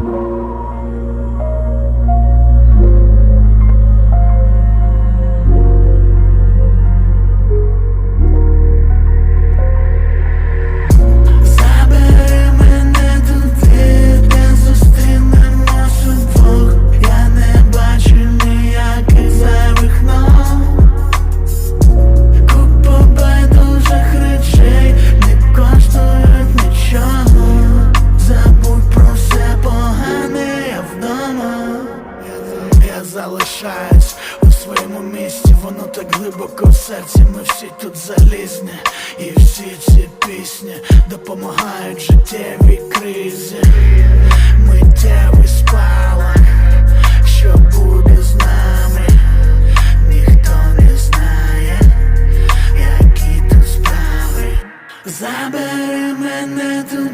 Забери я залишаюсь у своєму місці, воно так глибоко в серці, ми всі тут залізні, і всі ці пісні допомагають життєвій кризі. Миттєвий спалах, що буде з нами, ніхто не знає, які тут справи. Забери мене тут